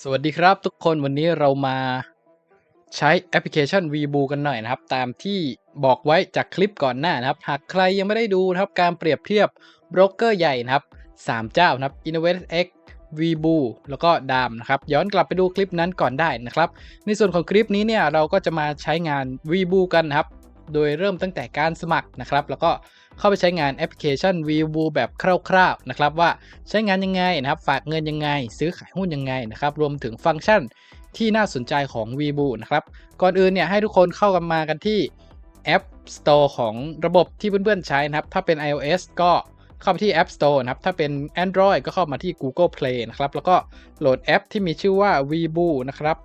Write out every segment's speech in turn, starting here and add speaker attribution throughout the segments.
Speaker 1: สวัสดีครับทุกคนวันนี้เรามาใช้แอปพลิเคชัน VBoo กันหน่อยนะครับ ตามที่บอกไว้จากคลิปก่อนหน้านะครับ หากใครยังไม่ได้ดูนะครับการเปรียบเทียบโบรกเกอร์ใหญ่นะครับ 3 เจ้านะครับ InnovatX VBoo แล้วก็ DAM นะครับ ย้อนกลับไปดูคลิปนั้นก่อนได้นะครับ ในส่วนของคลิปนี้เนี่ยเราก็จะมาใช้งาน VBoo กันนะครับ โดยเริ่มตั้งแต่การสมัครนะครับ แล้วก็เข้าไปใช้งานแอปพลิเคชัน VBoo แบบคร่าวๆนะครับว่าใช้งานยังไงนะครับ ฝากเงินยังไง ซื้อขายหุ้นยังไงนะครับ รวมถึงฟังก์ชันที่น่าสนใจของ VBoo นะครับ ก่อนอื่นเนี่ยให้ทุกคนเข้ากันมากันที่แอป Store ของระบบที่เพื่อนๆใช้นะครับ ถ้าเป็น iOS ก็เข้าไปที่ App Store นะครับ ถ้าเป็น Android ก็เข้ามาที่ Google Play นะครับ แล้วก็โหลดแอปที่มีชื่อว่า VBoo นะครับ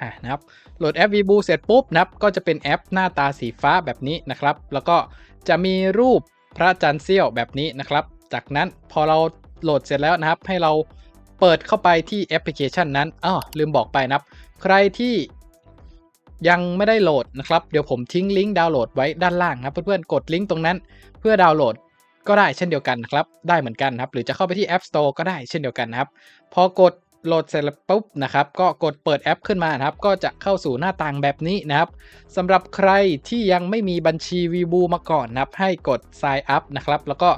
Speaker 1: อ่านะครับ โหลดแอป VBoo เสร็จปุ๊บนะครับก็จะเป็นแอปหน้าตาสีฟ้าแบบนี้นะครับ แล้วก็จะมีรูปพระจันทร์เสี้ยวแบบนี้นะครับ จากนั้นพอเราโหลดเสร็จแล้วนะครับ ให้เราเปิดเข้าไปที่แอปพลิเคชันนั้นอ้อลืมบอกไปนะครับ ใครที่ยังไม่ได้โหลดนะครับ เดี๋ยวผมทิ้งลิงก์ดาวน์โหลดไว้ด้านล่างครับเพื่อนๆ กดลิงก์ตรงนั้น เพื่อดาวน์โหลดก็ได้เช่นเดียวกันนะครับ ได้เหมือนกันครับ หรือจะเข้าไปที่ App Store ก็ได้เช่นเดียวกันนะครับ พอกด โหลดเสร็จแล้วปุ๊บนะครับก็กดเปิดแอปขึ้นมานะครับ ก็จะเข้าสู่หน้าต่างแบบนี้นะครับสำหรับใครที่ยังไม่มีบัญชี v b o มาก่อนนะครับให้กด Sign Up นะครับ แล้วก็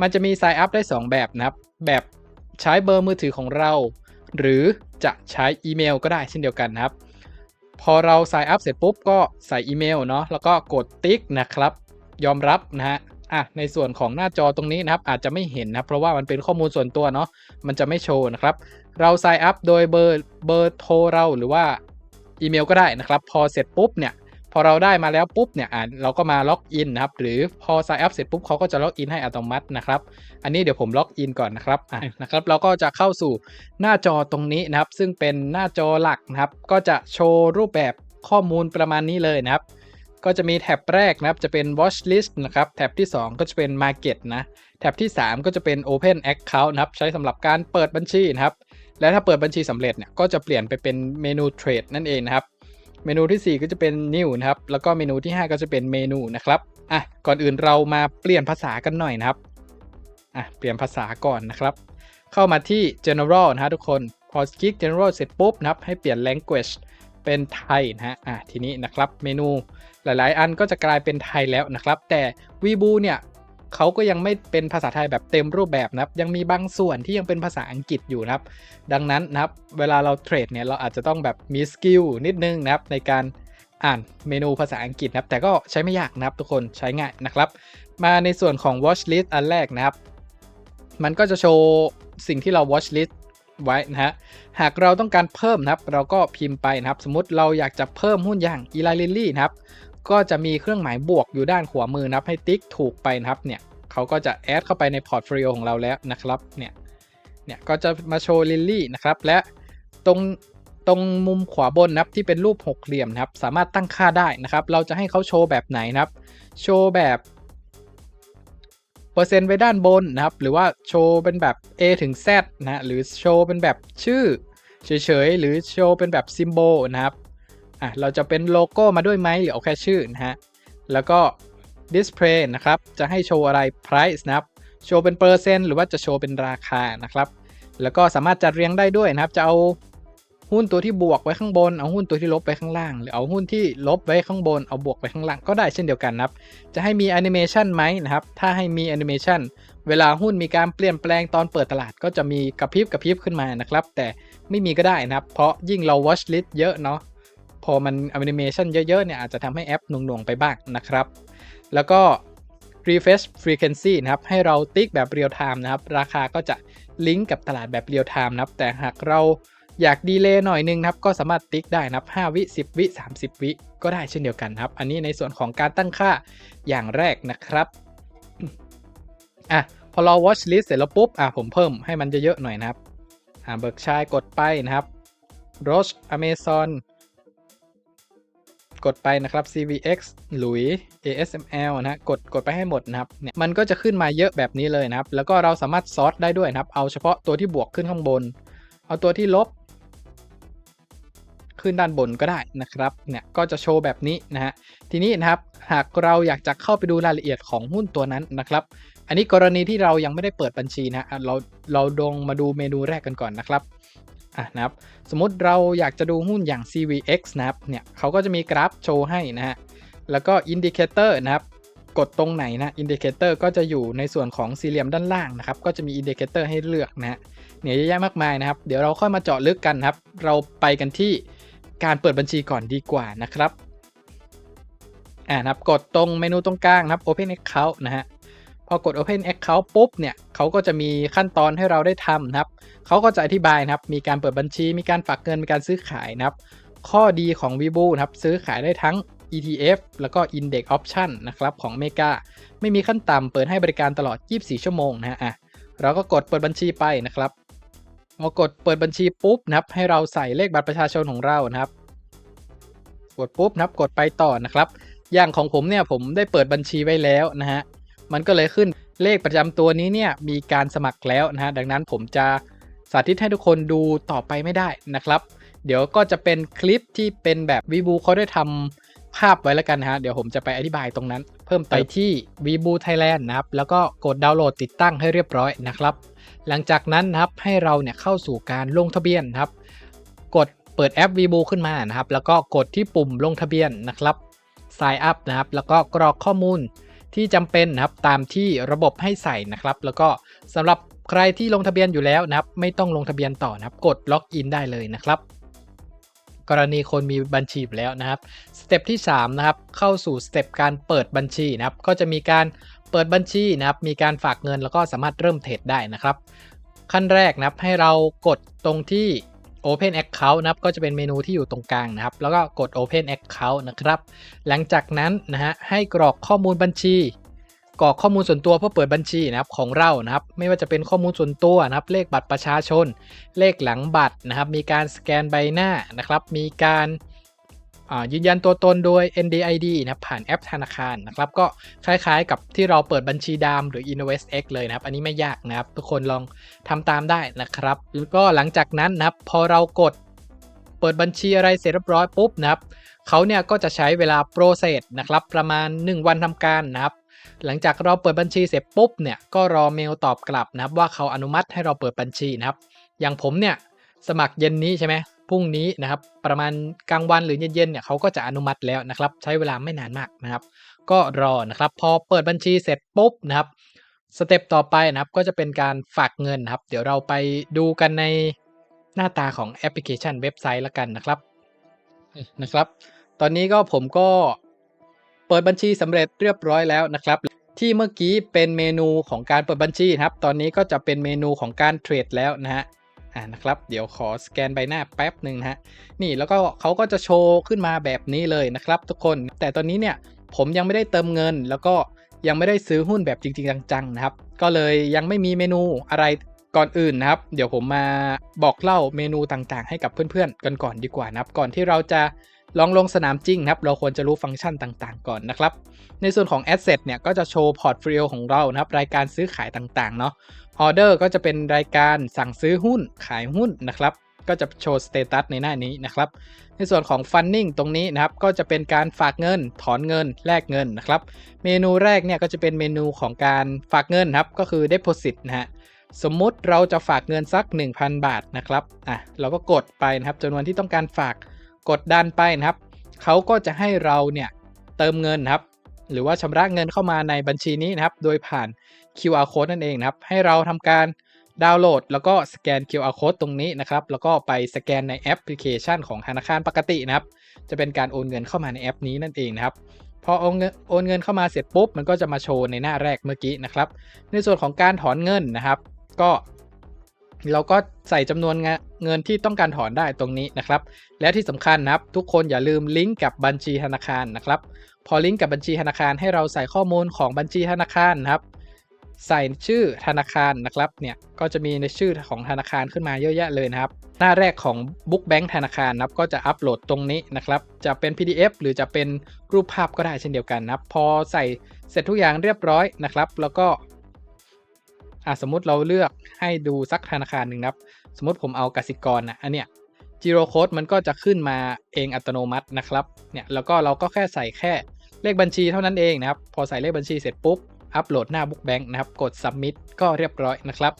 Speaker 1: มันจะมี Sign Up ได้ 2 แบบนะครับ แบบใช้เบอร์มือถือของเรา หรือจะใช้อีเมลก็ได้เช่นเดียวกันนะครับ พอเรา Sign Up เสร็จปุ๊บก็ใส่อีเมลเนาะแล้วก็กดติ๊กนะครับ ยอมรับนะฮะอะในส่วนของหน้าจอตรงนี้นะครับอาจจะไม่เห็นนะเพราะว่ามันเป็นข้อมูลส่วนตัวเนาะมันจะไม่โชว์นะครับ เรา sign up โดยเบอร์เบอร์โทรเราหรือว่าอีเมลก็ได้นะครับ พอเสร็จปุ๊บเนี่ยพอเราได้มาแล้วปุ๊บเนี่ยอ่าเราก็มาล็อกอินนะครับ หรือพอ sign up เสร็จปุ๊บเขาก็จะล็อกอินให้อัตโนมัตินะครับ อันนี้เดี๋ยวผมล็อกอินก่อนนะครับอะนะครับ เราก็จะเข้าสู่หน้าจอตรงนี้นะครับ ซึ่งเป็นหน้าจอหลักนะครับ ก็จะโชว์รูปแบบข้อมูลประมาณนี้เลยนะครับ ก็จะมีแท็บแรกนะครับ จะเป็น watch list นะครับ แท็บที่ 2 ก็จะเป็น market นะ แท็บที่ 3 ก็จะเป็น open account นะครับ ใช้สำหรับการเปิดบัญชีนะครับ และถ้าเปิดบัญชีสำเร็จเนี่ยก็จะเปลี่ยนไปเป็นเมนูเทรดนั่นเองนะครับ เมนูที่ 4 ก็จะเป็น new นะครับ แล้วก็เมนูที่ 5 ก็จะเป็นเมนูนะครับอะก่อนอื่นเรามาเปลี่ยนภาษากันหน่อยนะครับอะเปลี่ยนภาษาก่อนนะครับ เข้ามาที่ general นะฮะทุกคนพอคลิก general เสร็จปุ๊บนะครับให้เปลี่ยน language เป็นไทยนะฮะอะทีนี้นะครับเมนูหลาย ๆ อันก็จะกลายเป็นไทยแล้วนะครับ แต่ v b o เนี่ย เขาก็ยังไม่เป็นภาษาไทยแบบเต็มรูปแบบนะครับยังมีบางส่วนที่ยังเป็นภาษาอังกฤษอยู่นะครับ ดังนั้นนะครับเวลาเราเทรดเนี่ยเราอาจจะต้องแบบมีสกิลนิดนึงนะครับในการอ่านเมนูภาษาอังกฤษนะครับ แต่ก็ใช้ไม่ยากนะครับทุกคนใช้ง่ายนะครับ มาในส่วนของ watch list อันแรกนะครับ มันก็จะโชว์สิ่งที่เรา watch list ไว้นะฮะ หากเราต้องการเพิ่มนะครับ เราก็พิมพ์ไปนะครับ สมมติเราอยากจะเพิ่มหุ้นอย่าง e l i l y นะครับ ก็จะมีเครื่องหมายบวกอยู่ด้านขวามือนะครับให้ติ๊กถูกไปนะครับเนี่ยเขาก็จะแอดเข้าไปในพอร์ตโฟลิโอของเราแล้วนะครับเนี่ยเนี่ยก็จะมาโชว์ลิลลี่นะครับและตรงตรงมุมขวาบนนะครับที่เป็นรูปหกเหลี่ยมนะครับสามารถตั้งค่าได้นะครับ เราจะให้เขาโชว์แบบไหนนะครับ โชว์แบบเปอร์เซ็นต์ไว้ด้านบนนะครับ หรือว่าโชว์เป็นแบบ A ถึง Z นะฮะหรือโชว์เป็นแบบชื่อเฉยๆหรือโชว์เป็นแบบซิมโบลนะครับ อะเราจะเป็นโลโก้มาด้วยไหมหรือเอาแค่ชื่อนะฮะ แล้วก็ display นะครับ จะให้โชว์อะไร price นะครับ โชว์เป็นเปอร์เซ็นต์หรือว่าจะโชว์เป็นราคานะครับ แล้วก็สามารถจัดเรียงได้ด้วยนะครับ จะเอาหุ้นตัวที่บวกไว้ข้างบน เอาหุ้นตัวที่ลบไว้ข้างล่าง หรือเอาหุ้นที่ลบไว้ข้างบน เอาบวกไว้ข้างล่างก็ได้เช่นเดียวกันนะครับ จะให้มีแอนิเมชันไหมนะครับ ถ้าให้มีแอนิเมชันเวลาหุ้นมีการเปลี่ยนแปลงตอนเปิดตลาดก็จะมีกระพริบกระพริบขึ้นมานะครับ แต่ไม่มีก็ได้นะครับ เพราะยิ่งเรา watch list เยอะเนาะ พอมันแอนิเมชันเยอะๆเนี่ยอาจจะทำให้แอปหน่วงๆ ไปบ้างนะครับ แล้วก็ refresh frequency นะครับ ให้เราติ๊กแบบ real time นะครับ ราคาก็จะลิงก์กับตลาดแบบ real time นะครับ แต่หากเราอยากดีเลย์หน่อยนึงนะครับ ก็สามารถติ๊กได้นะครับ 5 วิ 10 วิ 30 วิ ก็ได้เช่นเดียวกันครับ อันนี้ในส่วนของการตั้งค่าอย่างแรกนะครับ อะ พอเรา watch list เสร็จแล้วปุ๊บ อะ ผมเพิ่มให้มันเยอะๆหน่อยนะครับ อ่าเบิร์กชัยกดไปนะครับ Roche Amazon กดไปนะครับ CVX หลุย ASML นะฮะกดกดไปให้หมดนะครับเนี่ยมันก็จะขึ้นมาเยอะแบบนี้เลยนะครับ แล้วก็เราสามารถซอร์ตได้ด้วยนะครับ เอาเฉพาะตัวที่บวกขึ้นข้างบน เอาตัวที่ลบ ขึ้นด้านบนก็ได้นะครับเนี่ยก็จะโชว์แบบนี้นะฮะทีนี้นะครับหากเราอยากจะเข้าไปดูรายละเอียดของหุ้นตัวนั้นนะครับ อันนี้กรณีที่เรายังไม่ได้เปิดบัญชีนะอะเราเราดงมาดูเมนูแรกกันก่อนนะครับ อะนะครับสมมติเราอยากจะดูหุ้นอย่าง CVX นะครับเนี่ยเขาก็จะมีกราฟโชว์ให้นะฮะแล้วก็อินดิเคเตอร์นะครับกดตรงไหนนะอินดิเคเตอร์ก็จะอยู่ในส่วนของสี่เหลี่ยมด้านล่างนะครับก็จะมีอินดิเคเตอร์ให้เลือกนะฮะเนี่ยเยอะแยะมากมายนะครับ เดี๋ยวเราค่อยมาเจาะลึกกันครับ เราไปกันที่การเปิดบัญชีก่อนดีกว่านะครับอ่านะครับกดตรงเมนูตรงกลางนะครับ Open Account นะฮะ พอกด Open Account ปุ๊บเนี่ยเขาก็จะมีขั้นตอนให้เราได้ทำนะครับเขาก็จะอธิบายนะครับ มีการเปิดบัญชี มีการฝากเงิน มีการซื้อขายนะครับ ข้อดีของ v i b o นะครับ ซื้อขายได้ทั้ง ETF แล้วก็ Index Option นะครับของเมกาไม่มีขั้นต่ำเปิดให้บริการตลอด 24 ชั่วโมงนะฮะอะเราก็กดเปิดบัญชีไปนะครับพอกดเปิดบัญชีปุ๊บนะครับ ให้เราใส่เลขบัตรประชาชนของเรานะครับ กดปุ๊บนะครับ กดไปต่อนะครับ อย่างของผมเนี่ยผมได้เปิดบัญชีไว้แล้วนะฮะ มันก็เลยขึ้นเลขประจำตัวนี้เนี่ยมีการสมัครแล้วนะฮะดังนั้นผมจะสาธิตให้ทุกคนดูต่อไปไม่ได้นะครับ เดี๋ยวก็จะเป็นคลิปที่เป็นแบบวีบูเขาได้ทำภาพไว้แล้วกันนะฮะ เดี๋ยวผมจะไปอธิบายตรงนั้น เพิ่มไปที่วีบูไทยแลนด์นะครับ แล้วก็กดดาวน์โหลดติดตั้งให้เรียบร้อยนะครับ หลังจากนั้นนะครับให้เราเนี่ยเข้าสู่การลงทะเบียนนะครับ กดเปิดแอป v ีบูขึ้นมานะครับ แล้วก็กดที่ปุ่มลงทะเบียนนะครับ sign up นะครับ แล้วก็กรอกข้อมูล ที่จำเป็นนะครับตามที่ระบบให้ใส่นะครับ แล้วก็สำหรับใครที่ลงทะเบียนอยู่แล้วนะครับ ไม่ต้องลงทะเบียนต่อนะครับ กดล็อกอินได้เลยนะครับ กรณีคนมีบัญชีอยู่แล้วนะครับสเต็ปที่3นะครับเข้าสู่สเต็ปการเปิดบัญชีนะครับ ก็จะมีการเปิดบัญชีนะครับ มีการฝากเงินแล้วก็สามารถเริ่มเทรดได้นะครับ ขั้นแรกนะครับให้เรากดตรงที่ Open Account นะครับก็จะเป็นเมนูที่อยู่ตรงกลางนะครับ แล้วก็กด Open Account นะครับ หลังจากนั้นนะฮะให้กรอกข้อมูลบัญชี กรอกข้อมูลส่วนตัวเพื่อเปิดบัญชีนะครับของเรานะครับ ไม่ว่าจะเป็นข้อมูลส่วนตัวนะครับ เลขบัตรประชาชน เลขหลังบัตรนะครับ มีการสแกนใบหน้านะครับ มีการ ยืนยันตัวตนโดย NDID นะผ่านแอปธนาคารนะครับก็คล้ายๆกับที่เราเปิดบัญชีดามหรือ InvestX เลยนะครับ อันนี้ไม่ยากนะครับ ทุกคนลองทำตามได้นะครับ แล้วก็หลังจากนั้นนะครับพอเรากดเปิดบัญชีอะไรเสร็จเรียบร้อยปุ๊บนะครับเขาเนี่ยก็จะใช้เวลาโปรเซสนะครับประมาณ 1 วันทำการนะครับหลังจากเราเปิดบัญชีเสร็จปุ๊บเนี่ยก็รอเมลตอบกลับนะครับว่าเขาอนุมัติให้เราเปิดบัญชีนะครับ อย่างผมเนี่ยสมัครเย็นนี้ใช่ไหม พรุ่งนี้นะครับประมาณกลางวันหรือเย็นๆเนี่ยเขาก็จะอนุมัติแล้วนะครับ ใช้เวลาไม่นานมากนะครับ ก็รอนะครับพอเปิดบัญชีเสร็จปุ๊บนะครับสเต็ปต่อไปนะครับก็จะเป็นการฝากเงินนะครับ เดี๋ยวเราไปดูกันในหน้าตาของแอปพลิเคชันเว็บไซต์ละกันนะครับนะครับ ตอนนี้ก็ผมก็เปิดบัญชีสำเร็จเรียบร้อยแล้วนะครับ ที่เมื่อกี้เป็นเมนูของการเปิดบัญชีครับ ตอนนี้ก็จะเป็นเมนูของการเทรดแล้วนะฮะ อ่านะครับ เดี๋ยวขอสแกนใบหน้าแป๊บหนึ่งนะฮะ นี่แล้วก็เขาก็จะโชว์ขึ้นมาแบบนี้เลยนะครับ ทุกคน แต่ตอนนี้เนี่ยผมยังไม่ได้เติมเงิน แล้วก็ยังไม่ได้ซื้อหุ้นแบบจริง ๆ จังๆนะครับ ก็เลยยังไม่มีเมนูอะไรก่อนอื่นนะครับ เดี๋ยวผมมาบอกเล่าเมนูต่างๆ ให้กับเพื่อนๆกันก่อนดีกว่านะครับ ก่อนที่เราจะ ลองลงสนามจริงนะครับ เราควรจะรู้ฟังก์ชันต่างๆ ก่อนนะครับ ในส่วนของ Asset เนี่ยก็จะโชว์พอร์ตโฟลิโอของเรานะครับ รายการซื้อขายต่างๆ เนาะออเดอร์ก็จะเป็นรายการสั่งซื้อหุ้นขายหุ้นนะครับ ก็จะโชว์สเตตัสในหน้านี้นะครับ ในส่วนของ Funding ตรงนี้นะครับ ก็จะเป็นการฝากเงิน ถอนเงิน แลกเงินนะครับ เมนูแรกเนี่ยก็จะเป็นเมนูของการฝากเงินครับ ก็คือ Deposit นะฮะสมมุติเราจะฝากเงินสัก 1,000 บาทนะครับ อะ เราก็กดไปนะครับจำนวนที่ต้องการฝาก กดดันไปนะครับเขาก็จะให้เราเนี่ยเติมเงินครับ หรือว่าชำระเงินเข้ามาในบัญชีนี้นะครับ โดยผ่าน QR code นั่นเองนะครับ ให้เราทำการดาวน์โหลด แล้วก็สแกน QR code ตรงนี้นะครับ แล้วก็ไปสแกนในแอปพลิเคชันของธนาคารปกตินะครับ จะเป็นการโอนเงินเข้ามาในแอปนี้นั่นเองนะครับพอโอนเงินโอนเงินเข้ามาเสร็จปุ๊บ มันก็จะมาโชว์ในหน้าแรกเมื่อกี้นะครับ ในส่วนของการถอนเงินนะครับ ก็ เราก็ใส่จำนวนเงินที่ต้องการถอนได้ตรงนี้นะครับ และที่สำคัญนะครับ ทุกคนอย่าลืมลิงก์กับบัญชีธนาคารนะครับ พอลิงก์กับบัญชีธนาคารให้เราใส่ข้อมูลของบัญชีธนาคารนะครับ ใส่ชื่อธนาคารนะครับเนี่ยก็จะมีในชื่อของธนาคารขึ้นมาเยอะแยะเลยนะครับ หน้าแรกของ Book Bank ธนาคารนะครับก็จะอัปโหลดตรงนี้นะครับ จะเป็น PDF หรือจะเป็นรูปภาพก็ได้เช่นเดียวกันนะครับ พอใส่เสร็จทุกอย่างเรียบร้อยนะครับ แล้วก็ อะสมมติเราเลือกให้ดูสักธนาคารหนึ่งนะครับ สมมติผมเอากสิกรนะอันเนี้ยจีโรโค้ดมันก็จะขึ้นมาเองอัตโนมัตินะครับเนี่ยแล้วก็เราก็แค่ใส่แค่เลขบัญชีเท่านั้นเองนะครับ พอใส่เลขบัญชีเสร็จปุ๊บอัปโหลดหน้า Book Bank นะครับ กด Submit ก็เรียบร้อยนะครับ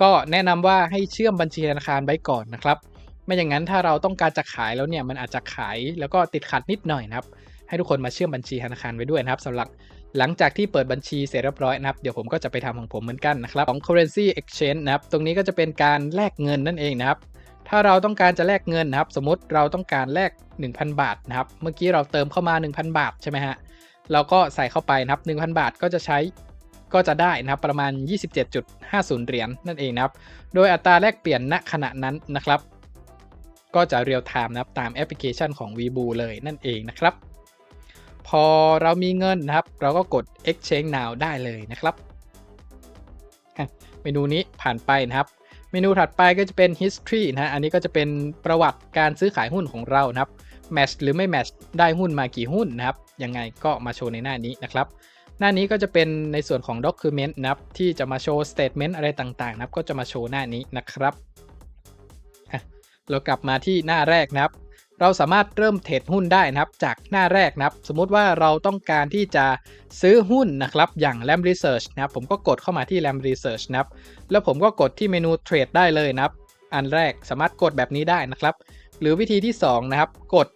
Speaker 1: ก็แนะนำว่าให้เชื่อมบัญชีธนาคารไว้ก่อนนะครับ ไม่อย่างนั้นถ้าเราต้องการจะขายแล้วเนี่ยมันอาจจะขายแล้วก็ติดขัดนิดหน่อยนะครับ ให้ทุกคนมาเชื่อมบัญชีธนาคารไว้ด้วยนะครับสำหรับ หลังจากที่เปิดบัญชีเสร็จเรียบร้อยนะครับ เดี๋ยวผมก็จะไปทำของผมเหมือนกันนะครับของ currency exchange นะครับ ตรงนี้ก็จะเป็นการแลกเงินนั่นเองนะครับ ถ้าเราต้องการจะแลกเงินนะครับ สมมติเราต้องการแลก 1,000 บาทนะครับ เมื่อกี้เราเติมเข้ามา 1,000 บาทใช่ไหมฮะ เราก็ใส่เข้าไปนะครับ 1,000 บาทก็จะใช้ก็จะได้นะครับประมาณ 27.50 เหรียญนั่นเองนะครับ โดยอัตราแลกเปลี่ยนณขณะนั้นนะครับ ก็จะเรียลไทม์นะครับตามแอปพลิเคชันของ v b o เลยนั่นเองนะครับ พอเรามีเงินนะครับ เราก็กด exchange now ได้เลยนะครับ เมนูนี้ผ่านไปนะครับ เมนูถัดไปก็จะเป็น history นะฮะอันนี้ก็จะเป็นประวัติการซื้อขายหุ้นของเรานะครับ match หรือไม่ match ได้หุ้นมากี่หุ้นนะครับ ยังไงก็มาโชว์ในหน้านี้นะครับหน้านี้ก็จะเป็นในส่วนของ document นะครับ ที่จะมาโชว์ statement อะไรต่างๆ นะครับ ก็จะมาโชว์หน้านี้นะครับ เรากลับมาที่หน้าแรกนะครับ เราสามารถเริ่มเทรดหุ้นได้นะครับ จากหน้าแรกนะครับ สมมุติว่าเราต้องการที่จะซื้อหุ้นนะครับ อย่าง RAM Research นะครับ ผมก็กดเข้ามาที่ RAM Research นะครับ แล้วผมก็กดที่เมนูเทรดได้เลยนะครับ อันแรกสามารถกดแบบนี้ได้นะครับ หรือวิธีที่2นะครับ กด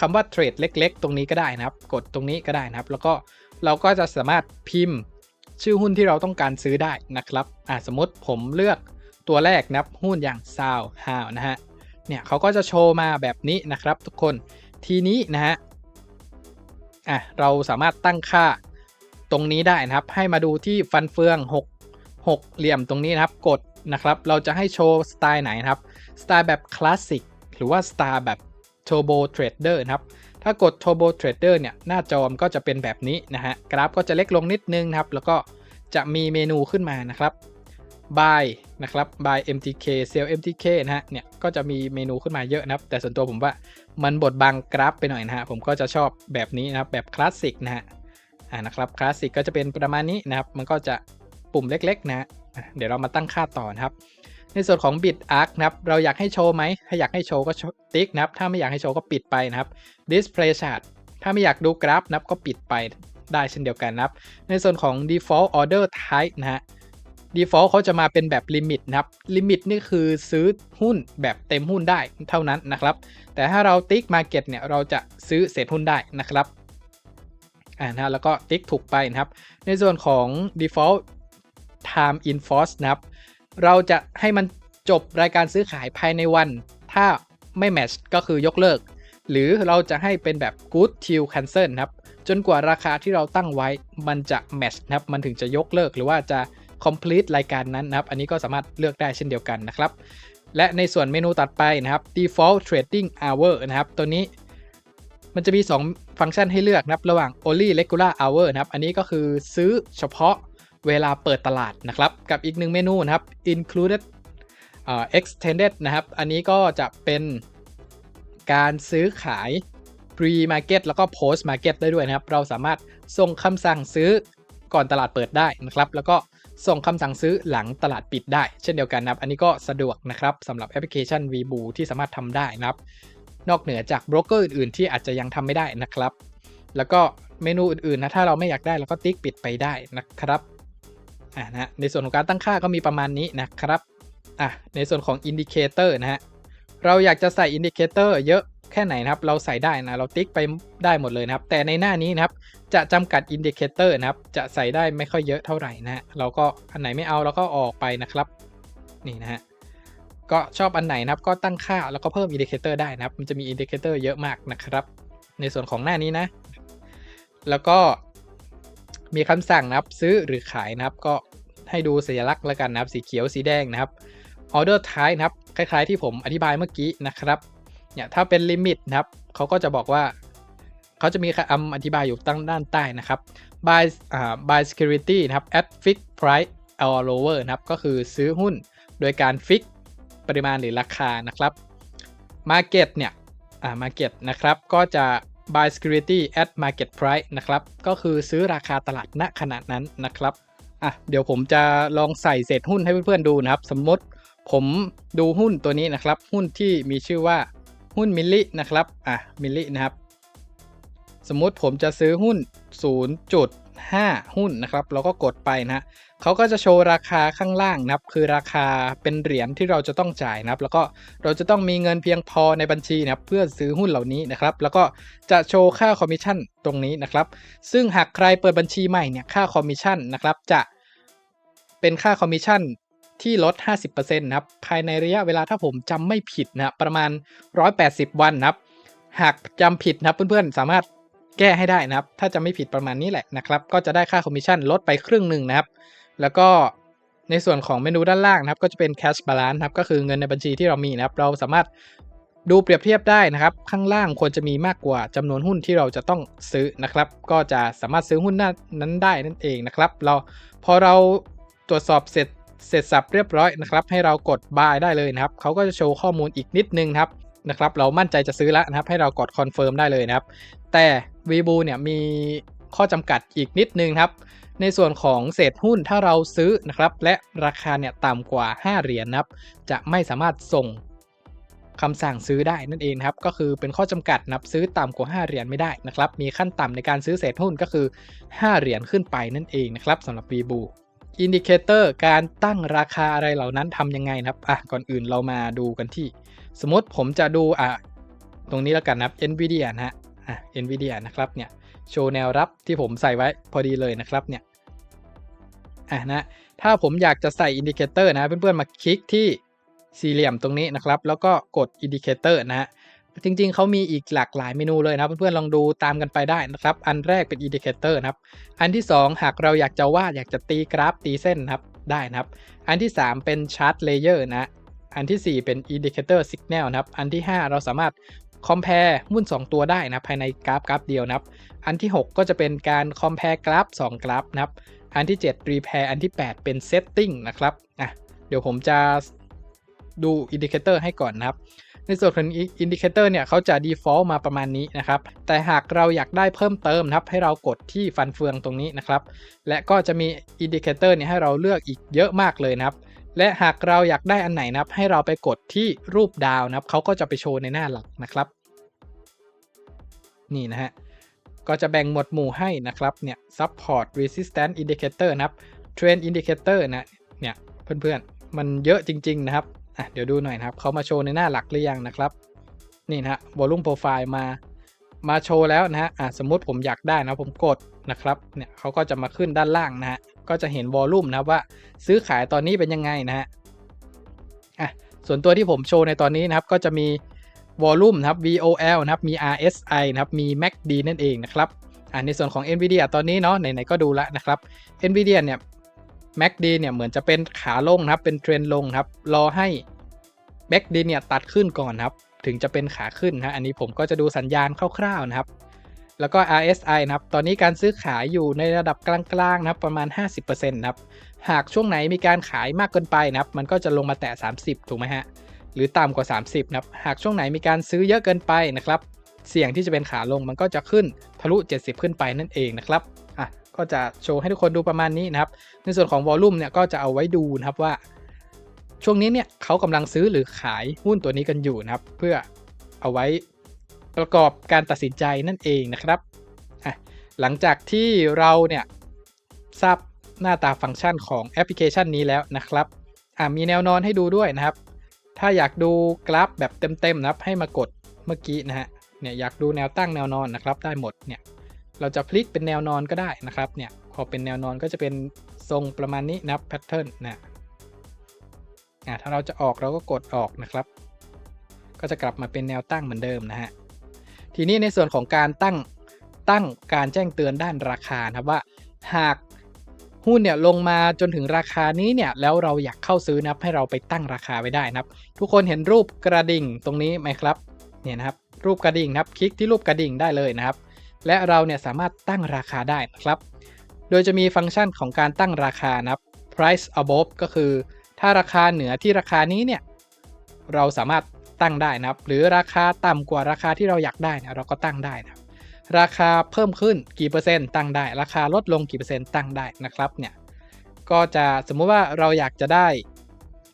Speaker 1: คำว่าเทรดเล็ก ๆ ตรงนี้ก็ได้นะครับ กดตรงนี้ก็ได้นะครับ แล้วก็เราก็จะสามารถพิมพ์ชื่อหุ้นที่เราต้องการซื้อได้นะครับ อ่าสมมติผมเลือกตัวแรกนะครับหุ้นอย่าง s o u h o w นะฮะ เนี่ยเขาก็จะโชว์มาแบบนี้นะครับ ทุกคนทีนี้นะฮะอะเราสามารถตั้งค่าตรงนี้ได้นะครับ ให้มาดูที่ฟันเฟือง 6 6 เหลี่ยมตรงนี้นะครับ กดนะครับ เราจะให้โชว์สไตล์ไหนครับสไตล์แบบคลาสสิกหรือว่าสไตล์แบบ Turbo Trader นะครับ ถ้ากด Turbo Trader เนี่ย หน้าจอมก็จะเป็นแบบนี้นะฮะ กราฟก็จะเล็กลงนิดนึงนะครับ แล้วก็จะมีเมนูขึ้นมานะครับ buy นะครับ buy MTK sell MTK นะฮะ เนี่ยก็จะมีเมนูขึ้นมาเยอะนะครับ แต่ส่วนตัวผมว่ามันบดบังกราฟไปหน่อยนะฮะ ผมก็จะชอบแบบนี้นะครับ แบบคลาสสิกนะฮะ อ่า นะครับ คลาสสิกก็จะเป็นประมาณนี้นะครับ มันก็จะปุ่มเล็กๆนะฮะ เดี๋ยวเรามาตั้งค่าต่อนะครับ ในส่วนของ bit arc นะครับ เราอยากให้โชว์ไหม ถ้าอยากให้โชว์ก็ติ๊กนะครับ ถ้าไม่อยากให้โชว์ก็ปิดไปนะครับ display chart ถ้าไม่อยากดูกราฟนะครับก็ปิดไปได้เช่นเดียวกันนะครับ ในส่วนของ default order type นะฮะ default เขาจะมาเป็นแบบลิมิตนะครับลิมิตนี่คือซื้อหุ้นแบบเต็มหุ้นได้เท่านั้นนะครับ แต่ถ้าเราติ๊ก market เนี่ยเราจะซื้อเศษหุ้นได้นะครับอ่านะแล้วก็ติ๊กถูกไปนะครับ ในส่วนของ default time in force นะครับ เราจะให้มันจบรายการซื้อขายภายในวัน ถ้าไม่ match ก็คือยกเลิก หรือเราจะให้เป็นแบบ good till cancel นะครับ จนกว่าราคาที่เราตั้งไว้มันจะ match นะครับ มันถึงจะยกเลิกหรือว่าจะ complete รายการนั้นนะครับ อันนี้ก็สามารถเลือกได้เช่นเดียวกันนะครับ และในส่วนเมนูตัดไปนะครับ default trading hour นะครับ ตัวนี้มันจะมี 2 ฟังก์ชันให้เลือกนะครับระหว่าง only regular hour นะครับ อันนี้ก็คือซื้อเฉพาะเวลาเปิดตลาดนะครับ กับอีกหนึ่งเมนูนะครับ included uh, extended นะครับ อันนี้ก็จะเป็นการซื้อขาย pre market แล้วก็ post market ได้ด้วยนะครับ เราสามารถส่งคำสั่งซื้อก่อนตลาดเปิดได้นะครับ แล้วก็ ส่งคำสั่งซื้อหลังตลาดปิดได้ เช่นเดียวกันนะครับ อันนี้ก็สะดวกนะครับสำหรับแอปพลิเคชัน v b o ที่สามารถทำได้นะครับ นอกเหนือจากโบรกเกอร์อื่นๆ ที่อาจจะยังทำไม่ได้นะครับ แล้วก็เมนูอื่นๆนะถ้าเราไม่อยากได้เราก็ติ๊กปิดไปได้นะครับอ่านะในส่วนของการตั้งค่าก็มีประมาณนี้นะครับอะในส่วนของอินดิเคเตอร์นะฮะ เราอยากจะใส่อินดิเคเตอร์เยอะแค่ไหนนะครับ เราใส่ได้นะ เราติ๊กไปได้หมดเลยนะครับ แต่ในหน้านี้นะครับ จะจำกัดอินดิเคเตอร์นะครับ จะใส่ได้ไม่ค่อยเยอะเท่าไหร่นะฮะเราก็อันไหนไม่เอาเราก็ออกไปนะครับ นี่นะฮะ ก็ชอบอันไหนนะครับ ก็ตั้งค่าแล้วก็เพิ่มอินดิเคเตอร์ได้นะครับ มันจะมีอินดิเคเตอร์เยอะมากนะครับ ในส่วนของหน้านี้นะ แล้วก็มีคำสั่งนะครับ ซื้อหรือขายนะครับ ก็ให้ดูสัญลักษณ์แล้วกันนะครับ สีเขียว สีแดงนะครับ order type นะครับ คล้ายๆที่ผมอธิบายเมื่อกี้นะครับ เนี่ยถ้าเป็นลิมิตนะครับ เขาก็จะบอกว่า เขาจะมีคำอธิบายอยู่ตั้งด้านใต้นะครับ buy อ่า buy security นะครับ at fixed price or lower นะครับ ก็คือซื้อหุ้นโดยการฟิกปริมาณหรือราคานะครับ market เนี่ย อ่า market นะครับ ก็จะ buy security at market price นะครับ ก็คือซื้อราคาตลาดณขณะนั้นนะครับ อะ เดี๋ยวผมจะลองใส่เศษหุ้นให้เพื่อนๆดูนะครับ สมมติ ผมดูหุ้นตัวนี้นะครับ หุ้นที่มีชื่อว่าหุ้นมิลลินะครับ อะ มิลลินะครับ สมมุติผมจะซื้อหุ้น5หุ้นนะครับ เราก็กดไปนะฮะเขาก็จะโชว์ราคาข้างล่างนะครับ คือราคาเป็นเหรียญที่เราจะต้องจ่ายนะครับ แล้วก็เราจะต้องมีเงินเพียงพอในบัญชีนะครับ เพื่อซื้อหุ้นเหล่านี้นะครับ แล้วก็จะโชว์ค่าคอมมิชชั่นตรงนี้นะครับ ซึ่งหากใครเปิดบัญชีใหม่เนี่ย ค่าคอมมิชชั่นนะครับ จะเป็นค่าคอมมิชชั่น ที่ลด 50%นะครับ ภายในระยะเวลาถ้าผมจำไม่ผิดนะประมาณ 180 วันนะครับ หากจำผิดนะครับเพื่อนๆ สามารถแก้ให้ได้นะครับ ถ้าจะไม่ผิดประมาณนี้แหละนะครับ ก็จะได้ค่าคอมมิชชั่นลดไปครึ่งหนึ่งนะครับ แล้วก็ในส่วนของเมนูด้านล่างนะครับ ก็จะเป็น cash balance ครับ ก็คือเงินในบัญชีที่เรามีนะครับ เราสามารถดูเปรียบเทียบได้นะครับ ข้างล่างควรจะมีมากกว่าจำนวนหุ้นที่เราจะต้องซื้อนะครับ ก็จะสามารถซื้อหุ้นนั้นได้นั่นเองนะครับ เราพอเราตรวจสอบเสร็จ เสร็จสับเรียบร้อยนะครับให้เรากด buy ได้เลยนะครับเขาก็จะโชว์ข้อมูลอีกนิดนึงครับนะครับเรามั่นใจจะซื้อแล้วนะครับให้เรากด confirm ได้เลยนะครับ แต่ v b o เนี่ยมีข้อจำกัดอีกนิดนึงครับ ในส่วนของเศษหุ้นถ้าเราซื้อนะครับและราคาเนี่ยต่ำกว่า 5 เหรียญนะครับ จะไม่สามารถส่งคำสั่งซื้อได้นั่นเองครับ ก็คือเป็นข้อจำกัดนับซื้อต่ำกว่า 5 เหรียญไม่ได้นะครับ มีขั้นต่ำในการซื้อเศษหุ้นก็คือ 5 เหรียญขึ้นไปนั่นเองนะครับสำหรับ v b o อินดิเคเตอร์การตั้งราคาอะไรเหล่านั้นทำยังไงนะครับอะก่อนอื่นเรามาดูกันที่ สมมติผมจะดูอะตรงนี้แล้วกันนะครับ NVIDIA นะฮะอะ NVIDIA นะครับเนี่ยโชว์แนวรับที่ผมใส่ไว้พอดีเลยนะครับเนี่ยอะนะถ้าผมอยากจะใส่อินดิเคเตอร์นะเพื่อนๆมาคลิกที่สี่เหลี่ยมตรงนี้นะครับ แล้วก็กดอินดิเคเตอร์นะฮะ จริงๆ เขามีอีกหลากหลายเมนูเลยนะเพื่อนๆ ลองดูตามกันไปได้นะครับ อันแรกเป็นอินดิเคเตอร์นะครับ อันที่ 2 หากเราอยากจะวาดอยากจะตีกราฟตีเส้นนะครับได้นะครับ อันที่ 3 เป็นชาร์ตเลเยอร์นะ อันที่ 4 เป็น Indicator Signal นะครับ อันที่ 5 เราสามารถ compare หุ้น 2 ตัวได้นะภายในกราฟกราฟเดียวนะครับ อันที่ 6 ก็จะเป็นการ compare กราฟ 2 กราฟนะครับ อันที่7 repair อันที่ 8 เป็น setting นะครับอะเดี๋ยวผมจะดู indicator ให้ก่อนนะครับ ในส่วนของ indicator เนี่ยเขาจะ default มาประมาณนี้นะครับ แต่หากเราอยากได้เพิ่มเติมนะครับ ให้เรากดที่ฟันเฟืองตรงนี้นะครับ และก็จะมี indicator เนี่ยให้เราเลือกอีกเยอะมากเลยนะครับ และหากเราอยากได้อันไหนนะครับ ให้เราไปกดที่รูปดาวนะครับเขาก็จะไปโชว์ในหน้าหลักนะครับ นี่นะฮะ ก็จะแบ่งหมวดหมู่ให้นะครับ เนี่ย support resistance indicator นะครับ trend indicator นะ เนี่ย เพื่อนๆ มันเยอะจริง ๆ นะครับ อะเดี๋ยวดูหน่อยนะครับเขามาโชว์ในหน้าหลักหรือยังนะครับ นี่นะฮะ volume profile มามาโชว์แล้วนะฮะอะสมมุติผมอยากได้นะผมกดนะครับเนี่ยเขาก็จะมาขึ้นด้านล่างนะฮะก็จะเห็น volume นะว่าซื้อขายตอนนี้เป็นยังไงนะฮะอะส่วนตัวที่ผมโชว์ในตอนนี้นะครับก็จะมี volume นะครับ VOL นะครับมี RSI นะครับมี MACD นั่นเองนะครับอ่าในส่วนของ NVIDIA ตอนนี้เนาะไหนๆก็ดูแล้วนะครับ NVIDIA เนี่ย MACD เนี่ยเหมือนจะเป็นขาลงนะครับเป็นเทรนลงครับ รอให้ MACD เนี่ยตัดขึ้นก่อนครับ ถึงจะเป็นขาขึ้นนะอันนี้ผมก็จะดูสัญญาณคร่าวๆนะครับ แล้วก็ RSI นะครับ ตอนนี้การซื้อขายอยู่ในระดับกลางๆนะครับประมาณ 50%นะครับ หากช่วงไหนมีการขายมากเกินไปนะครับ มันก็จะลงมาแตะ 30 ถูกไหมฮะ หรือต่ำกว่า 30 นะครับ หากช่วงไหนมีการซื้อเยอะเกินไปนะครับ เสี่ยงที่จะเป็นขาลงมันก็จะขึ้นทะลุ 70 ขึ้นไปนั่นเองนะครับ ก็จะโชว์ให้ทุกคนดูประมาณนี้นะครับ ในส่วนของวอลลุ่มเนี่ยก็จะเอาไว้ดูนะครับว่า ช่วงนี้เนี่ยเขากำลังซื้อหรือขายหุ้นตัวนี้กันอยู่นะครับ เพื่อเอาไว้ประกอบการตัดสินใจนั่นเองนะครับหลังจากที่เราเนี่ยทราบหน้าตาฟังก์ชันของแอปพลิเคชันนี้แล้วนะครับมีแนวนอนให้ดูด้วยนะครับ ถ้าอยากดูกราฟแบบเต็มๆนะครับให้มากดเมื่อกี้นะฮะเนี่ยอยากดูแนวตั้งแนวนอนนะครับ ได้หมดเนี่ย เราจะพลิกเป็นแนวนอนก็ได้นะครับเนี่ยพอเป็นแนวนอนก็จะเป็นทรงประมาณนี้นับแพทเทิร์นนะอะถ้าเราจะออกเราก็กดออกนะครับ ก็จะกลับมาเป็นแนวตั้งเหมือนเดิมนะฮะทีนี้ในส่วนของการตั้งตั้งการแจ้งเตือนด้านราคานะครับว่า หากหุ้นเนี่ยลงมาจนถึงราคานี้เนี่ยแล้วเราอยากเข้าซื้อนับให้เราไปตั้งราคาไว้ได้นะครับ ทุกคนเห็นรูปกระดิ่งตรงนี้ไหมครับเนี่ยนะครับ รูปกระดิ่งนะครับ คลิกที่รูปกระดิ่งได้เลยนะครับ และเราเนี่ยสามารถตั้งราคาได้นะครับ โดยจะมีฟังก์ชันของการตั้งราคานะครับ price above ก็คือ ถ้าราคาเหนือที่ราคานี้เนี่ยเราสามารถตั้งได้นะครับ หรือราคาต่ำกว่าราคาที่เราอยากได้เนี่ยเราก็ตั้งได้นะครับราคาเพิ่มขึ้นกี่เปอร์เซ็นต์ตั้งได้ ราคาลดลงกี่เปอร์เซ็นต์ตั้งได้นะครับเนี่ยก็จะสมมุติว่าเราอยากจะได้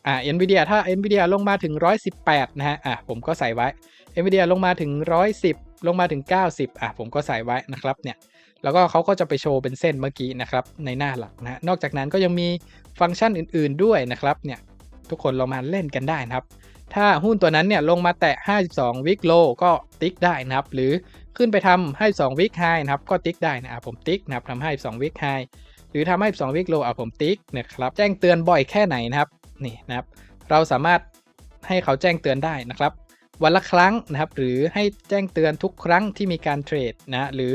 Speaker 1: อ่า NVIDIA ถ้า NVIDIA ลงมาถึง 118 นะฮะอะผมก็ใส่ไว้ NVIDIA ลงมาถึง 110 ลงมาถึง 90 อะผมก็ใส่ไว้นะครับเนี่ยแล้วก็เขาก็จะไปโชว์เป็นเส้นเมื่อกี้นะครับในหน้าหลักนะนอกจากนั้นก็ยังมีฟังก์ชันอื่น ๆด้วยนะครับเนี่ยทุกคนลองมาเล่นกันได้นะครับ ถ้าหุ้นตัวนั้นเนี่ยลงมาแตะ 52 วิกโลก็ติ๊กได้นะครับ หรือขึ้นไปทำให้2วิกไฮนะครับ ก็ติ๊กได้นะผมติ๊กนะครับทำให้2วิกไฮหรือทำให้2วิกโลอะผมติ๊กนะครับแจ้งเตือนบ่อยแค่ไหนนะครับนี่นะครับ เราสามารถให้เขาแจ้งเตือนได้นะครับ วันละครั้งนะครับหรือให้แจ้งเตือนทุกครั้งที่มีการเทรดนะหรือ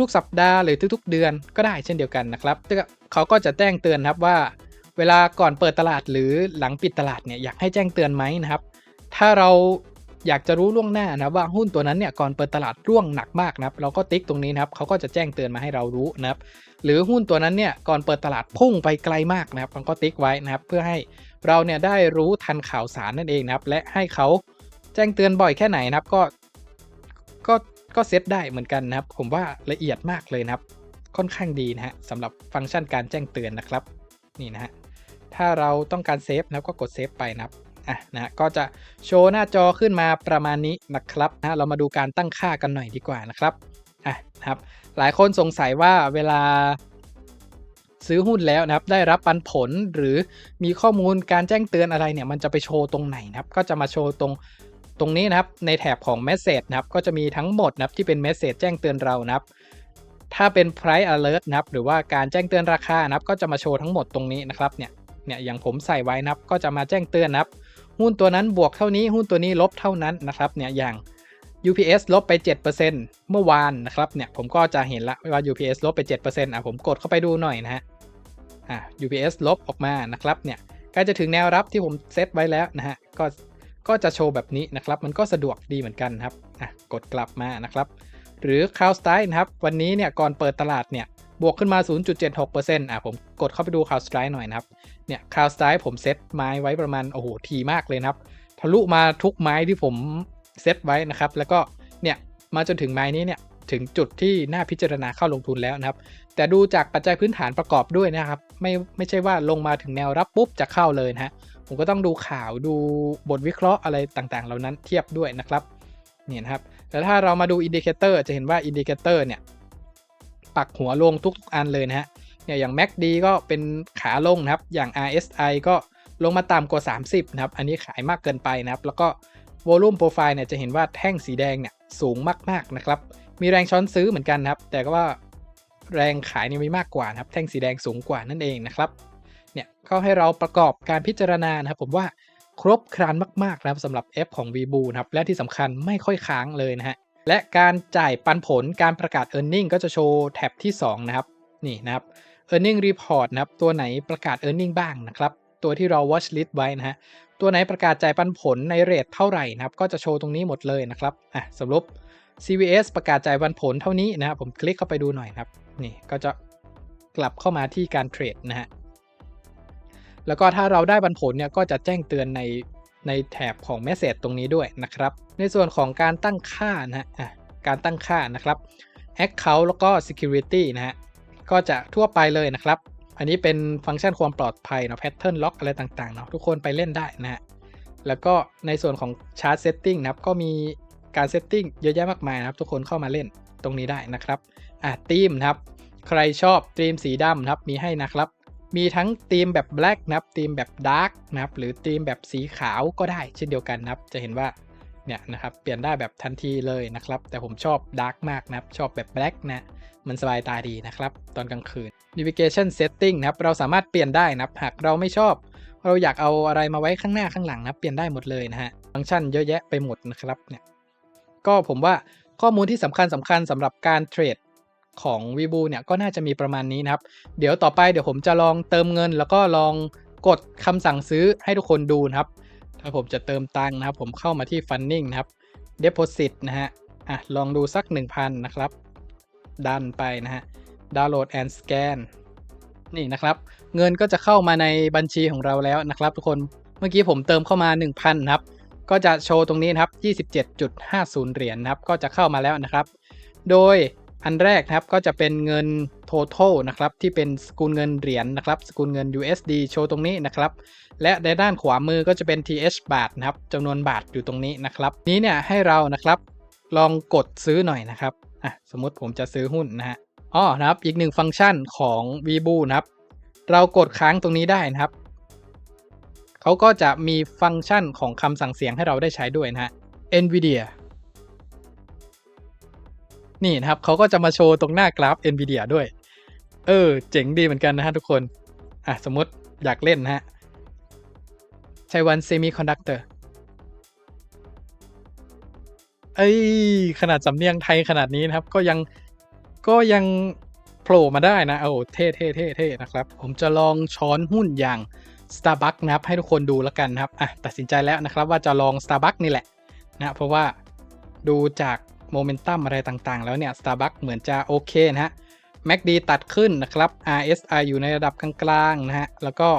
Speaker 1: ทุกๆ สัปดาห์หรือทุกๆ เดือนก็ได้เช่นเดียวกันนะครับเขาก็จะแจ้งเตือนครับว่า เวลาก่อนเปิดตลาดหรือหลังปิดตลาดเนี่ยอยากให้แจ้งเตือนไหมนะครับ ถ้าเราอยากจะรู้ล่วงหน้านะว่าหุ้นตัวนั้นเนี่ยก่อนเปิดตลาดร่วงหนักมากนะครับ เราก็ติ๊กตรงนี้นะครับเขาก็จะแจ้งเตือนมาให้เรารู้นะครับ หรือหุ้นตัวนั้นเนี่ยก่อนเปิดตลาดพุ่งไปไกลมากนะครับเราก็ติ๊กไว้นะครับ เพื่อให้เราเนี่ยได้รู้ทันข่าวสารนั่นเองนะครับ และให้เขา แจ้งเตือนบ่อยแค่ไหนนะครับ ก็ก็ก็เซตได้เหมือนกันนะครับ ผมว่าละเอียดมากเลยนะครับ ค่อนข้างดีนะฮะสำหรับฟังก์ชันการแจ้งเตือนนะครับ นี่นะฮะถ้าเราต้องการเซฟนะครับก็กดเซฟไปนะครับอะนะก็จะโชว์หน้าจอขึ้นมาประมาณนี้นะครับนะเรามาดูการตั้งค่ากันหน่อยดีกว่านะครับอะนะครับ หลายคนสงสัยว่าเวลาซื้อหุ้นแล้วนะครับ ได้รับปันผลหรือมีข้อมูลการแจ้งเตือนอะไรเนี่ย มันจะไปโชว์ตรงไหนนะครับ ก็จะมาโชว์ตรง ตรงนี้นะครับในแถบของ Message นะครับก็จะมีทั้งหมดนะครับที่เป็น Message แจ้งเตือนเรานะครับ ถ้าเป็น Price Alert นะครับหรือว่าการแจ้งเตือนราคานะครับก็จะมาโชว์ทั้งหมดตรงนี้นะครับเนี่ยเนี่ยอย่างผมใส่ไว้นะครับก็จะมาแจ้งเตือนนะครับหุ้นตัวนั้นบวกเท่านี้หุ้นตัวนี้ลบเท่านั้นนะครับเนี่ยอย่าง UPS ลบไป 7%เมื่อวานนะครับเนี่ยผมก็จะเห็นละว่า UPS ลบไป 7%อะผมกดเข้าไปดูหน่อยนะฮะอะ UPS ลบออกมานะครับเนี่ยใกล้จะถึงแนวรับที่ผมเซตไว้แล้วนะฮะก็ ก็จะโชว์แบบนี้นะครับ มันก็สะดวกดีเหมือนกันครับอะกดกลับมานะครับ หรือ c o w s t r i นะครับ วันนี้เนี่ยก่อนเปิดตลาดเนี่ยบวกขึ้นมา 0.76%อะผมกดเข้าไปดู c o w s t r i หน่อยนะครับ เนี่ย c o w s t r i ผมเซตไม้ไว้ประมาณโอ้โหทีมากเลยนะครับ ทะลุมาทุกไม้ที่ผมเซตไว้นะครับ แล้วก็เนี่ยมาจนถึงไม้นี้เนี่ยถึงจุดที่น่าพิจารณาเข้าลงทุนแล้วนะครับ แต่ดูจากปัจจัยพื้นฐานประกอบด้วยนะครับ ไม่ไม่ใช่ว่าลงมาถึงแนวรับปุ๊บจะเข้าเลยนะฮะ ผมก็ต้องดูข่าวดูบทวิเคราะห์อะไรต่างๆ เหล่านั้นเทียบด้วยนะครับนี่นะครับแล้วถ้าเรามาดูอินดิเคเตอร์จะเห็นว่าอินดิเคเตอร์เนี่ยปักหัวลงทุกอันเลยนะฮะเนี่ยอย่าง MACD ก็เป็นขาลงนะครับ อย่าง RSI ก็ลงมาต่ำกว่า 30 นะครับ อันนี้ขายมากเกินไปนะครับ แล้วก็ Volume Profile เนี่ยจะเห็นว่าแท่งสีแดงเนี่ยสูงมากๆนะครับ มีแรงช้อนซื้อเหมือนกันนะครับ แต่ก็ว่าแรงขายเนี่ยมีมากกว่านะครับ แท่งสีแดงสูงกว่านั่นเองนะครับ เนี่ยก็ให้เราประกอบการพิจารณานะครับผมว่าครบครันมากๆนะครับสำหรับ F ของ v b o นะครับและที่สำคัญไม่ค่อยค้างเลยนะฮะและการจ่ายปันผลการประกาศ e a r n i n g ก็จะโชว์แท็บที่ 2 นะครับ นี่นะครับ e a r n i n g Report นะครับ ตัวไหนประกาศ e a r n i n g บ้างนะครับ ตัวที่เรา watch list ไว้นะฮะตัวไหนประกาศจ่ายปันผลในเรทเท่าไหร่นะครับ ก็จะโชว์ตรงนี้หมดเลยนะครับอะสมมติ CVS ประกาศจ่ายปันผลเท่านี้นะครับผมคลิกเข้าไปดูหน่อยครับ นี่ก็จะกลับเข้ามาที่การเทรดนะฮะ แล้วก็ถ้าเราได้ปันผลเนี่ยก็จะแจ้งเตือนในในแถบของ Message ตรงนี้ด้วยนะครับ ในส่วนของการตั้งค่านะฮะการตั้งค่านะครับ Account แล้วก็ Security นะฮะก็จะทั่วไปเลยนะครับ อันนี้เป็นฟังก์ชันความปลอดภัยเนาะ Pattern Lock อะไรต่างๆเนาะทุกคนไปเล่นได้นะฮะแล้วก็ในส่วนของ Chart Setting นะครับก็มีการเซตติ้งเยอะแยะมากมายนะครับ ทุกคนเข้ามาเล่นตรงนี้ได้นะครับอะธีมนะครับ ใครชอบธีมสีดำนะครับมีให้นะครับ มีทั้งธีมแบบ black นะครับธีมแบบ dark นะครับหรือธีมแบบสีขาวก็ได้เช่นเดียวกันนะครับ จะเห็นว่าเนี่ยนะครับเปลี่ยนได้แบบทันทีเลยนะครับ แต่ผมชอบ dark มากนะครับ ชอบแบบ black นะมันสบายตาดีนะครับ ตอนกลางคืน navigation setting นะครับ เราสามารถเปลี่ยนได้นะครับ หากเราไม่ชอบ เราอยากเอาอะไรมาไว้ข้างหน้าข้างหลังนะเปลี่ยนได้หมดเลยนะฮะฟังก์ชันเยอะแยะไปหมดนะครับเนี่ยก็ผมว่าข้อมูลที่สำคัญสำคัญสำหรับการเทรด ของวีบูเนี่ยก็น่าจะมีประมาณนี้นะครับ เดี๋ยวต่อไปเดี๋ยวผมจะลองเติมเงิน แล้วก็ลองกดคำสั่งซื้อให้ทุกคนดูนะครับ ถ้าผมจะเติมตังค์นะครับ ผมเข้ามาที่ Funding นะครับ Deposit นะฮะอะลองดูสัก 1,000 นะครับ ดันไปนะฮะ Download and Scan นี่นะครับ เงินก็จะเข้ามาในบัญชีของเราแล้วนะครับ ทุกคนเมื่อกี้ผมเติมเข้ามา 1,000นะครับก็จะโชว์ตรงนี้นะครับ 27.50 เหรียญนนะครับ ก็จะเข้ามาแล้วนะครับ โดย อันแรกนะครับก็จะเป็นเงิน total นะครับที่เป็นสกุลเงินเหรียญนนะครับสกุลเงิน USD โชว์ตรงนี้นะครับ และในด้านขวามือก็จะเป็น TH บาทนะครับจำนวนบาทอยู่ตรงนี้นะครับ นี้เนี่ยให้เรานะครับลองกดซื้อหน่อยนะครับอะสมมติผมจะซื้อหุ้นนะฮะอ๋อนะครับอีกหนึ่งฟังก์ชันของ v b o นะครับ เรากดค้างตรงนี้ได้นะครับเขาก็จะมีฟังก์ชันของคำสั่งเสียงให้เราได้ใช้ด้วยนะฮะ NVIDIA นี่นะครับเขาก็จะมาโชว์ตรงหน้ากราฟ NVIDIA ด้วย เออ เจ๋งดีเหมือนกันนะฮะทุกคน อะ สมมติอยากเล่นนะฮะไต้หวัน Semiconductor เอ้ย ขนาดสำเนียงไทยขนาดนี้นะครับ ก็ยังก็ยังโผล่มาได้นะ โอ้เท่เท่เท่เท่นะครับ ผมจะลองช้อนหุ้นอย่าง Starbucks นะครับ ให้ทุกคนดูแล้วกันนะครับ อะ ตัดสินใจแล้วนะครับว่าจะลอง Starbucks นี่แหละนะ เพราะว่าดูจาก โมเมนตัมอะไรต่างๆ แล้วเนี่ย Starbucks เหมือนจะโอเคนะฮะ MACD ตัดขึ้นนะครับ RSI อยู่ในระดับกลางๆนะฮะ แล้วก็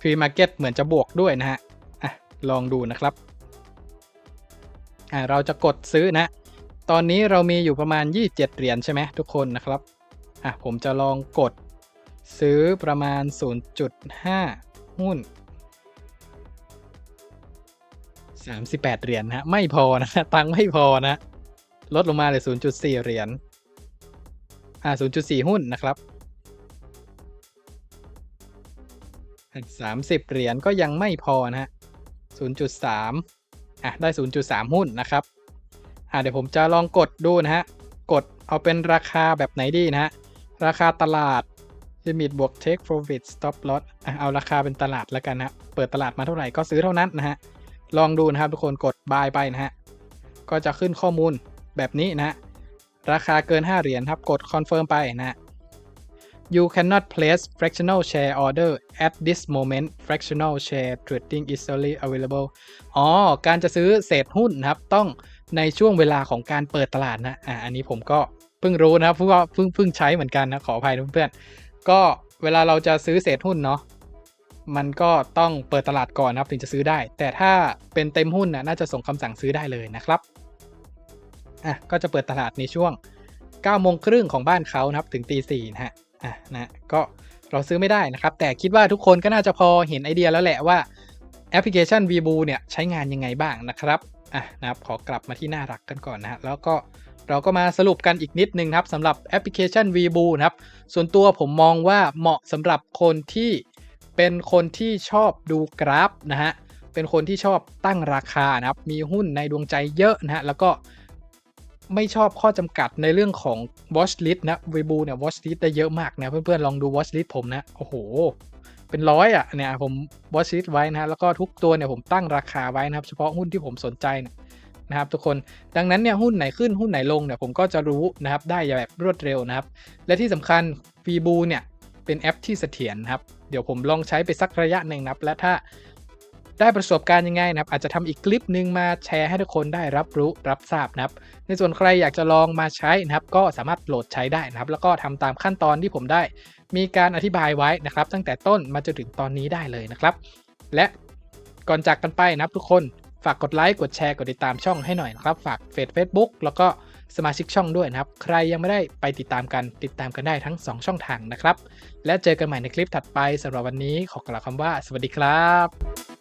Speaker 1: Pre Market เหมือนจะบวกด้วยนะฮะอะลองดูนะครับอ่าเราจะกดซื้อนะ ตอนนี้เรามีอยู่ประมาณ 27 เหรียญใช่ไหมทุกคนนะครับอะผมจะลองกดซื้อประมาณ 0.5 หุ้น 38เหรียญนะไม่พอนะตังไม่พอนะ ลดลงมาเลย0.4เหรียญอ่า0.4หุ้นนะครับ30เหรียญก็ยังไม่พอนะฮะ0.3อะ ได้0.3หุ้นนะครับ อะเดี๋ยวผมจะลองกดดูนะฮะ กดเอาเป็นราคาแบบไหนดีนะฮะ ราคาตลาด limit บวก take profit stop loss อะเอาราคาเป็นตลาดแล้วกันนะ เปิดตลาดมาเท่าไหร่ก็ซื้อเท่านั้นนะฮะ ลองดูนะครับทุกคนกด buy ไปนะฮะ ก็จะขึ้นข้อมูลแบบนี้นะฮะ ราคาเกิน 5 เหรียญครับ กด confirm ไปนะฮะ you cannot place fractional share order at this moment fractional share trading is only available อ๋อ การจะซื้อเศษหุ้นนะครับ ต้องในช่วงเวลาของการเปิดตลาดนะ อ่า อันนี้ผมก็เพิ่งรู้นะครับเพื่อเพิ่งเพิ่งใช้เหมือนกันนะ ขออภัยเพื่อนๆ ก็เวลาเราจะซื้อเศษหุ้นเนาะ มันก็ต้องเปิดตลาดก่อนนะครับถึงจะซื้อได้ แต่ถ้าเป็นเต็มหุ้นนะน่าจะส่งคำสั่งซื้อได้เลยนะครับอะก็จะเปิดตลาดในช่วง9โมงครึ่งของบ้านเขานะครับถึงตีสี่นะฮะอะนะก็เราซื้อไม่ได้นะครับ แต่คิดว่าทุกคนก็น่าจะพอเห็นไอเดียแล้วแหละว่าแอปพลิเคชัน v b o เนี่ยใช้งานยังไงบ้างนะครับอะนะครับขอกลับมาที่หน้ารักกันก่อนนะฮะแล้วก็เราก็มาสรุปกันอีกนิดนึงครับสำหรับแอปพลิเคชัน v b o นะครับส่วนตัวผมมองว่าเหมาะสำหรับคนที่ เป็นคนที่ชอบดูกราฟนะฮะ เป็นคนที่ชอบตั้งราคานะครับ มีหุ้นในดวงใจเยอะนะฮะ แล้วก็ไม่ชอบข้อจำกัดในเรื่องของ watch list นะ v b o เนี่ย watch list ได้เยอะมากนะเพื่อนๆลองดู watch list ผมนะ โอ้โห เป็นร้อยอะเนี่ยผม watch list ไว้นะฮะ แล้วก็ทุกตัวเนี่ยผมตั้งราคาไว้นะครับ เฉพาะหุ้นที่ผมสนใจนะครับทุกคนดังนั้นเนี่ยหุ้นไหนขึ้นหุ้นไหนลงเนี่ยผมก็จะรู้นะครับได้แบบรวดเร็วนะครับ และที่สำคัญ v b o เนี่ยเป็นแอปที่เสถียรนะครับเดี๋ยวผมลองใช้ไปสักระยะหนึ่งนะครับ และถ้าได้ประสบการณ์ยังไงนะครับ อาจจะทำอีกคลิปหนึ่งมาแชร์ให้ทุกคนได้รับรู้รับทราบนะครับ ในส่วนใครอยากจะลองมาใช้นะครับ ก็สามารถโหลดใช้ได้นะครับ แล้วก็ทำตามขั้นตอนที่ผมได้ มีการอธิบายไว้นะครับ ตั้งแต่ต้นมาจนถึงตอนนี้ได้เลยนะครับ และก่อนจากกันไปนะครับทุกคนฝากกดไลค์กดแชร์กดติดตามช่องให้หน่อยนะครับฝากเฟซเฟซบุ๊กแล้วก็สมาชิกช่องด้วยนะครับ ใครยังไม่ได้ไปติดตามกันติดตามกันได้ทั้ง 2 ช่องทางนะครับ และเจอกันใหม่ในคลิปถัดไปสำหรับวันนี้ขอกล่าวคำว่า สวัสดีครับ